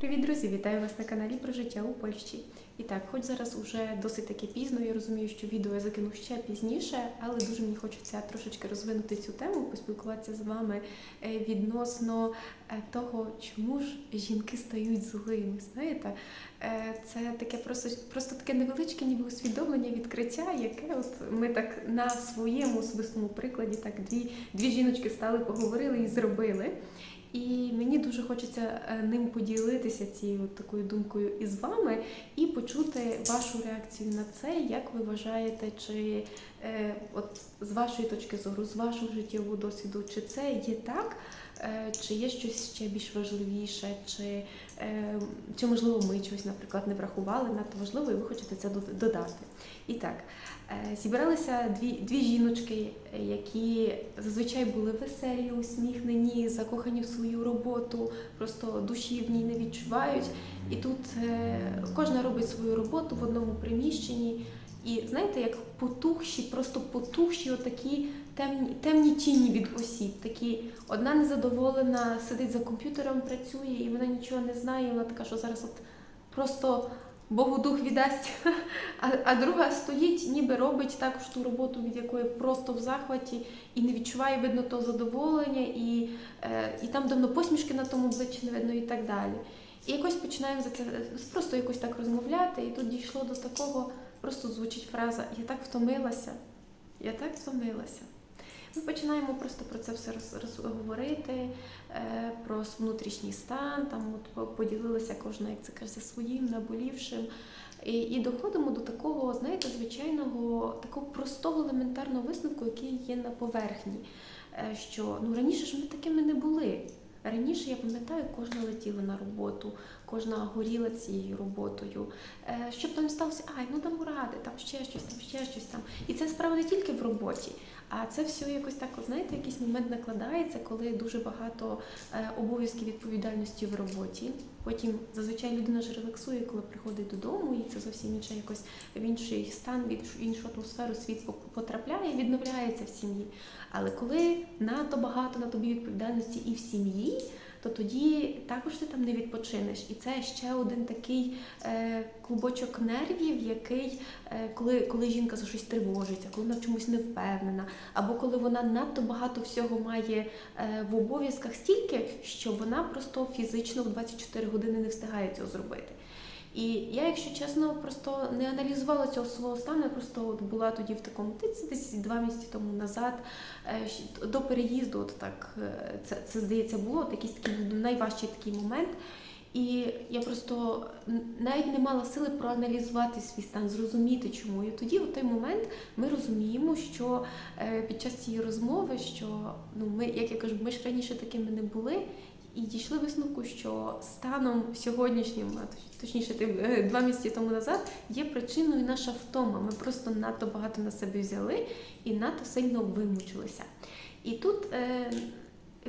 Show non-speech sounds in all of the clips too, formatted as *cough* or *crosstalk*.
Привіт, друзі! Вітаю вас на каналі про життя у Польщі. І так, хоч зараз уже досить таки пізно, я розумію, що відео я закину ще пізніше, але дуже мені хочеться трошечки розвинути цю тему, поспілкуватися з вами е, відносно того, чому ж жінки стають злими. Знаєте, Е, це таке просто, просто таке невеличке ніби усвідомлення, відкриття, яке от ми так на своєму особистому прикладі, так дві, дві жіночки стали, поговорили і зробили. І мені дуже хочеться е, ним поділитися цією такою думкою із вами і почути вашу реакцію на це, як ви вважаєте, чи е, от з вашої точки зору, з вашого життєвого досвіду, чи це є так, е, чи є щось ще більш важливіше, чи, е, чи можливо ми чогось, наприклад, не врахували надто важливо, і ви хочете це додати. І так, е, зібралися дві, дві жіночки, е, які зазвичай були веселі, усміхнені, закохані в свою роботу, просто душі в ній не відчувають. І тут е, кожна робить свою роботу в одному приміщенні. І знаєте, як потухші, просто потухші, отакі темні, темні тіні від осіб. Такі одна незадоволена, сидить за комп'ютером, працює, і вона нічого не знає. Вона така, що зараз от просто Богу дух віддасть. *laughs* А, а друга стоїть, ніби робить також ту роботу, від якої просто в захваті і не відчуває видно того задоволення, і, е, і там давно посмішки на тому обличчі не видно і так далі. І якось починаємо за це просто якось так розмовляти, і тут дійшло до такого, просто звучить фраза Я так втомилася, я так втомилася. Ми починаємо просто про це все роз, розговорити, е, про внутрішній стан, там от поділилися кожна, як це каже, своїм наболівшим. І, і доходимо до такого, знаєте, звичайного, такого простого елементарного висновку, який є на поверхні. Е, Що ну раніше ж ми такими не були. Раніше я пам'ятаю, кожна летіла на роботу, кожна горіла цією роботою. Е, Що б там сталося, ай, ну дамо ради, там ще щось, там ще щось там. І це справа не тільки в роботі, а це все якось так, знаєте, якийсь момент накладається, коли дуже багато е, обов'язків відповідальності в роботі. Потім зазвичай людина ж релаксує, коли приходить додому, і це зовсім інше якось в інший стан, в іншу- атмосферу світ потрапляє, відновляється в сім'ї. Але коли надто багато на тобі відповідальності і в сім'ї, то тоді також ти там не відпочинеш. І це ще один такий е, клубочок нервів, який, е, коли, коли жінка за щось тривожиться, коли вона в чомусь не впевнена, або коли вона надто багато всього має е, в обов'язках стільки, що вона просто фізично в 24 години не встигає цього зробити. І я, якщо чесно, просто не аналізувала цього свого стану, я просто от була тоді в такому десь, два місяці тому назад, е, до переїзду, от так е, це, це здається було от якийсь такий найважчий такий момент. І я просто навіть не мала сили проаналізувати свій стан, зрозуміти чому. І тоді, в той момент, ми розуміємо, що е, під час цієї розмови, що ну ми, як я кажу, ми ж раніше такими не були. І дійшли висновку, що станом сьогоднішнім, точніше, е, два місяці тому назад, є причиною наша втома. Ми просто надто багато на себе взяли і надто сильно вимучилися. І тут, е,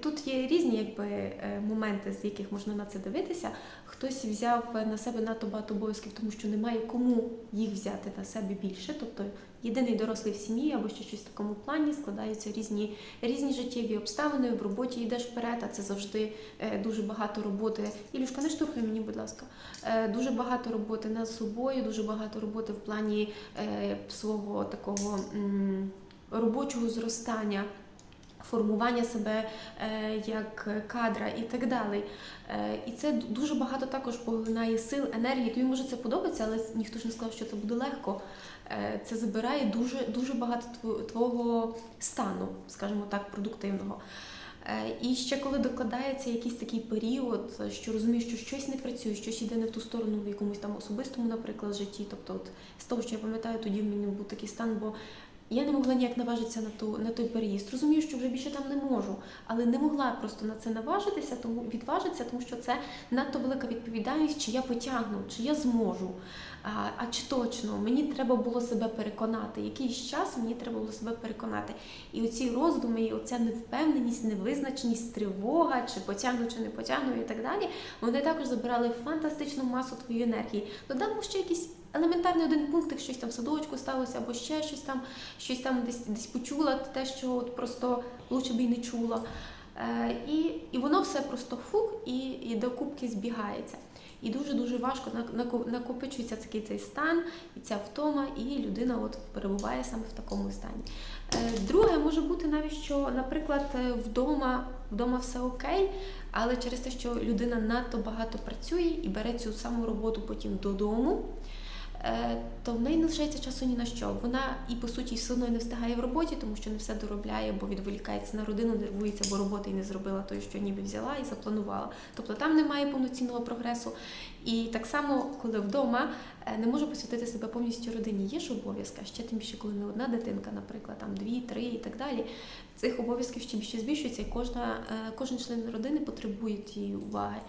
тут є різні якби, е, моменти, з яких можна на це дивитися. Хтось взяв на себе надто багато обов'язків, тому що немає кому їх взяти на себе більше. Тобто єдиний дорослий в сім'ї або ще щось в такому плані складаються різні, різні життєві обставини. В роботі йдеш вперед, а це завжди е, дуже багато роботи. Ілюшка, не штурхай мені, будь ласка. Е, Дуже багато роботи над собою, дуже багато роботи в плані е, свого такого робочого зростання. Формування себе як кадра і так далі. І це дуже багато також поглинає сил, енергії. Тобі може це подобається, але ніхто ж не сказав, що це буде легко. Е, це забирає дуже, дуже багато тво- твого стану, скажімо так, продуктивного. Е, І ще коли докладається якийсь такий період, що розумієш, що щось не працює, щось іде не в ту сторону в якомусь там особистому, наприклад, житті. Тобто, от з того, що я пам'ятаю, тоді в мене був такий стан, бо я не могла ніяк наважитися на ту на той переїзд. Розумію, що вже більше там не можу, але не могла просто на це наважитися, тому відважитися, тому що це надто велика відповідальність, чи я потягну, чи я зможу. А, а чи точно мені треба було себе переконати? Якийсь час мені треба було себе переконати. І оці роздуми, і оця невпевненість, невизначеність, тривога, чи потягну, чи не потягну, і так далі, вони також забирали фантастичну масу твоєї енергії. Додамо ще якийсь елементарний один пункт, як щось там в садочку сталося, або ще щось там, щось там десь десь почула, те, що от просто лучше б і не чула. Е, І, і воно все просто фук і, і до кубки збігається. І дуже-дуже важко накопичується такий цей стан і ця втома, і людина от перебуває саме в такому стані. Е, Друге може бути навіть, що, наприклад, е, вдома, вдома все окей, але через те, що людина надто багато працює і бере цю саму роботу потім додому, то в неї не лишається часу ні на що. Вона і по суті все одно не встигає в роботі, тому що не все доробляє, бо відволікається на родину, нервується, бо роботи й не зробила той, що ніби взяла і запланувала. Тобто там немає повноцінного прогресу. І так само, коли вдома е, не можу посвятити себе повністю родині. Є ж обов'язки, ще тим більше, коли не одна дитинка, наприклад, там дві, три і так далі. Цих обов'язків чим ще збільшується, і кожна, е, кожен член родини потребує тієї уваги.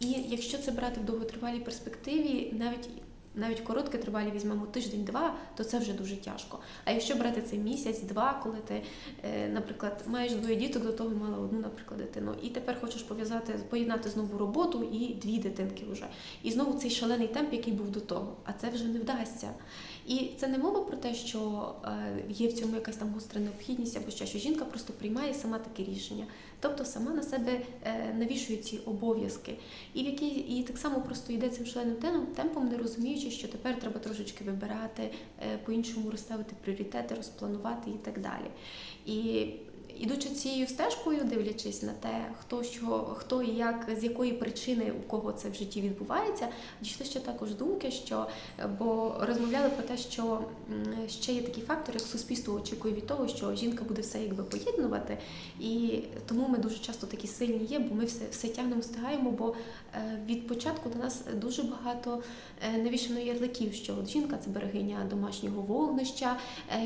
І якщо це брати в довготривалій перспективі, навіть навіть коротке тривалі візьмемо тиждень-два, то це вже дуже тяжко. А якщо брати цей місяць-два, коли ти, е, наприклад, маєш двоє діток, до того мала одну, наприклад, дитину, і тепер хочеш пов'язати, поєднати знову роботу і дві дитинки вже. І знову цей шалений темп, який був до того, а це вже не вдасться. І це не мова про те, що е, є в цьому якась там гостра необхідність або ще що жінка просто приймає сама таке рішення, тобто сама на себе е, навішує ці обов'язки, і в якій і так само просто йде цим шаленим темпом, темпом, не розуміючи, що тепер треба трошечки вибирати, е, по-іншому розставити пріоритети, розпланувати і так далі. І ідучи цією стежкою, дивлячись на те, хто що, хто і як, з якої причини у кого це в житті відбувається, дійшли ще також думки, що бо розмовляли про те, що ще є такий фактор, як суспільство очікує від того, що жінка буде все якби поєднувати, і тому ми дуже часто такі сильні є, бо ми все, все тягнемо, встигаємо, бо е, від початку до нас дуже багато е, навішано ярликів, що от жінка це берегиня домашнього вогнища,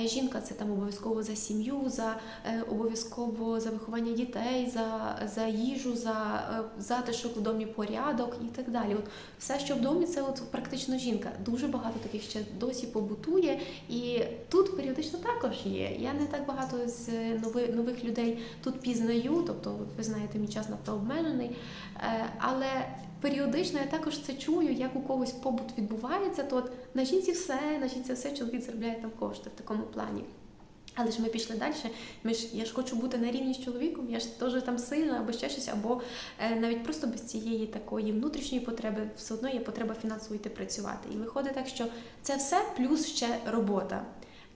е, жінка це там обов'язково за сім'ю, за е, обов'язково за виховання дітей, за, за їжу, за е, затишок в домі, порядок і так далі. От все, що в домі, це от практично жінка. Дуже багато таких ще досі побутує, і тут періодично також є. Я не так багато з нови, нових людей тут пізнаю, тобто ви знаєте, мій час надто обмежений. Е, Але періодично я також це чую, як у когось побут відбувається, то от на жінці все, на жінці все, чоловік заробляє там кошти в такому плані. Але ж ми пішли далі. Ми ж я ж хочу бути на рівні з чоловіком, я ж теж там сильна або ще щось, або е, навіть просто без цієї такої внутрішньої потреби все одно є потреба фінансово йти працювати. І виходить так, що це все плюс ще робота.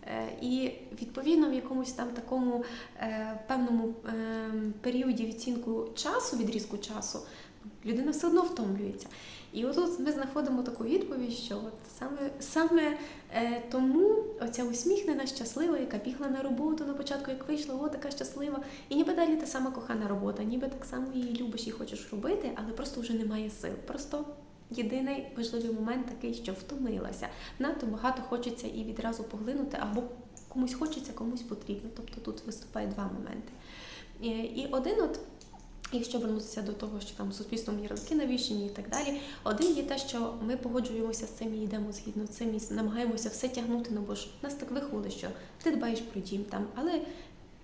Е, І відповідно в якомусь там такому е, певному е, періоді відцінку часу, відрізку часу, людина все одно втомлюється. І отут ми знаходимо таку відповідь, що от саме, саме е, тому оця усміхнена, щаслива, яка бігла на роботу на початку, як вийшла, о, така щаслива. І ніби далі та сама кохана робота, ніби так само її любиш і хочеш робити, але просто вже немає сил. Просто єдиний важливий момент такий, що втомилася. Надто багато хочеться і відразу поглинути, або комусь хочеться, комусь потрібно. Тобто тут виступає два моменти. І, і один от. Якщо вернутися до того, що там суспільством ярлики навішені і так далі, один є те, що ми погоджуємося з цим і йдемо згідно з цим і намагаємося все тягнути, ну бо ж нас так виховали, що ти дбаєш про дім там, але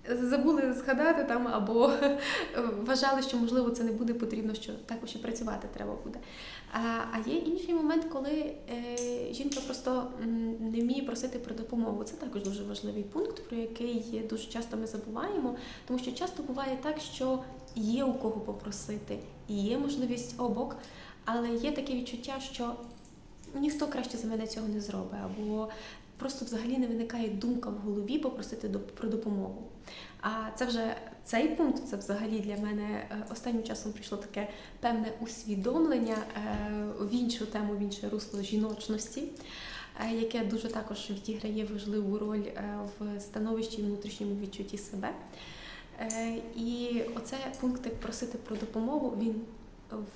забули згадати там або *laughs* вважали, що можливо це не буде потрібно, що також і працювати треба буде. А, а є інший момент, коли е, жінка просто не вміє просити про допомогу. Це також дуже важливий пункт, про який дуже часто ми забуваємо, тому що часто буває так, що є у кого попросити, є можливість обок, але є таке відчуття, що ніхто краще за мене цього не зробить, або просто взагалі не виникає думка в голові попросити про допомогу. А це вже цей пункт, це взагалі для мене е, останнім часом прийшло таке певне усвідомлення е, в іншу тему, в інше русло жіночності. е, Яке дуже також відіграє важливу роль в становищі і внутрішньому відчутті себе. Е, І оце пункт як просити про допомогу. Він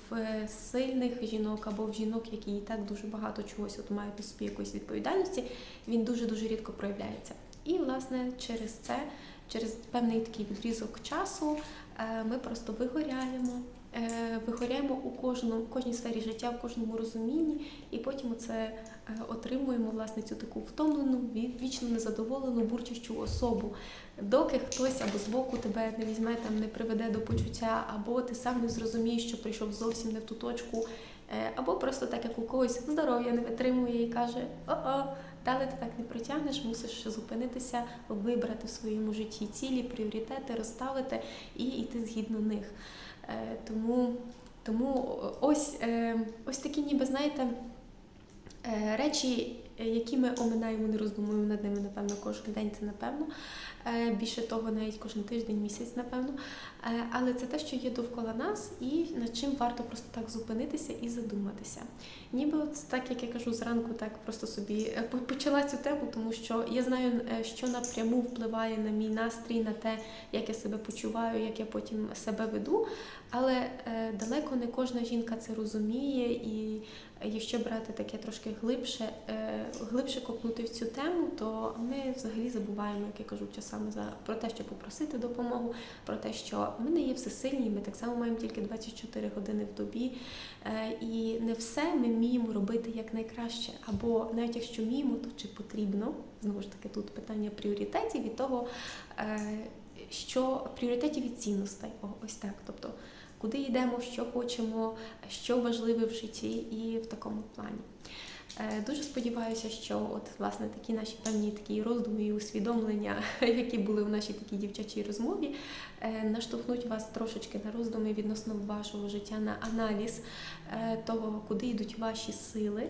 в сильних жінок або в жінок, які і так дуже багато чогось от мають на собі якоїсь відповідальності, він дуже дуже рідко проявляється. І власне через це, через певний такий відрізок часу, е, ми просто вигоряємо. Е, Вигоряємо у кожному в кожній сфері життя, в кожному розумінні, і потім це е, отримуємо власне цю таку втомлену, вічно незадоволену, бурчащу особу, доки хтось або збоку тебе не візьме, там не приведе до почуття, або ти сам не зрозумієш, що прийшов зовсім не в ту точку, Е, Або просто так, як у когось здоров'я не витримує і каже: о-о, далі ти так не протягнеш, мусиш зупинитися, вибрати в своєму житті цілі, пріоритети, розставити і йти згідно них. Е, Тому, тому ось, е, ось такі, ніби знаєте, е, речі, е, які ми оминаємо, не роздумуємо над ними, напевно, кожен день це напевно. Е, Більше того, навіть кожен тиждень, місяць, напевно. Е, Але це те, що є довкола нас, і над чим варто просто так зупинитися і задуматися. Ніби от так, як я кажу зранку, так просто собі е, почала цю тему, тому що я знаю, е, що напряму впливає на мій настрій, на те, як я себе почуваю, як я потім себе веду. Але е, далеко не кожна жінка це розуміє, і якщо брати таке трошки глибше, е, глибше копнути в цю тему, то ми взагалі забуваємо, як я кажу, часами за про те, щоб попросити допомогу, про те, що ми не є всесильні, ми так само маємо тільки 24 години в добі, е, і не все ми вміємо робити як найкраще. Або навіть якщо вміємо, то чи потрібно знову ж таки тут питання пріоритетів від того, що пріоритетів від цінностей. О, ось так. Тобто, куди йдемо, що хочемо, що важливе в житті, і в такому плані. Е, Дуже сподіваюся, що от власне такі наші певні такі роздуми і усвідомлення, *laughs* які були в нашій такій дівчачій розмові, е, наштовхнуть вас трошечки на роздуми відносно вашого життя, на аналіз е, того, куди йдуть ваші сили.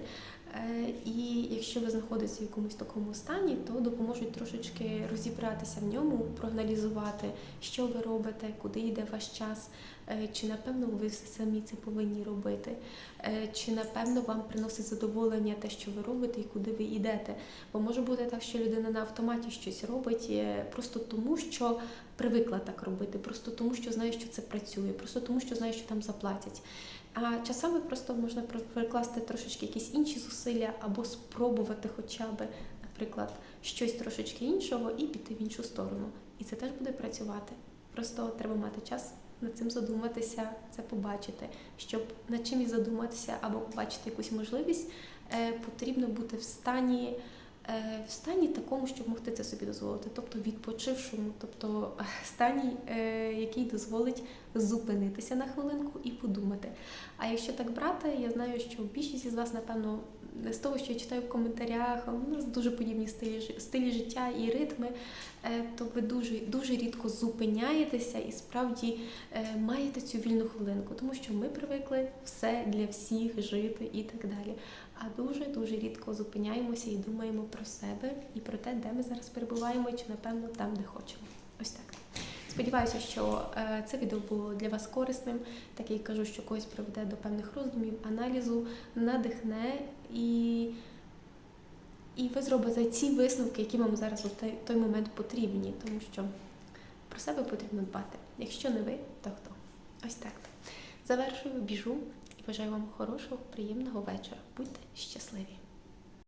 Е, І якщо ви знаходитеся в якомусь такому стані, то допоможуть трошечки розібратися в ньому, проаналізувати, що ви робите, куди йде ваш час, е, чи напевно ви самі це повинні робити, е, чи напевно вам приносить задоволення те, що ви робите, і куди ви йдете. Бо може бути так, що людина на автоматі щось робить просто тому, що привикла так робити, просто тому, що знає, що це працює, просто тому, що знає, що там заплатять. А часами просто можна прикласти трошечки якісь інші зусилля або спробувати хоча б, наприклад, щось трошечки іншого і піти в іншу сторону. І це теж буде працювати. Просто треба мати час над цим задуматися, це побачити. Щоб над чимось задуматися або побачити якусь можливість, е, потрібно бути в стані. Е, В стані такому, щоб могти це собі дозволити, тобто відпочившому, тобто е, стані, е, який дозволить зупинитися на хвилинку і подумати. А якщо так брати, я знаю, що більшість із вас, напевно, з того, що я читаю в коментарях, у нас дуже подібні стилі, стилі життя і ритми, то ви дуже, дуже рідко зупиняєтеся і справді маєте цю вільну хвилинку, тому що ми привикли все для всіх жити і так далі. А дуже дуже рідко зупиняємося і думаємо про себе і про те, де ми зараз перебуваємо, чи напевно там, де хочемо. Ось так. Сподіваюся, що е, це відео було для вас корисним. Так як кажу, що когось приведе до певних роздумів, аналізу, надихне і, і ви зробите ці висновки, які вам зараз у той, момент потрібні, тому що про себе потрібно дбати. Якщо не ви, то хто? Ось так. Завершую, біжу бажаю вам хорошого, приємного вечора. Будьте щасливі!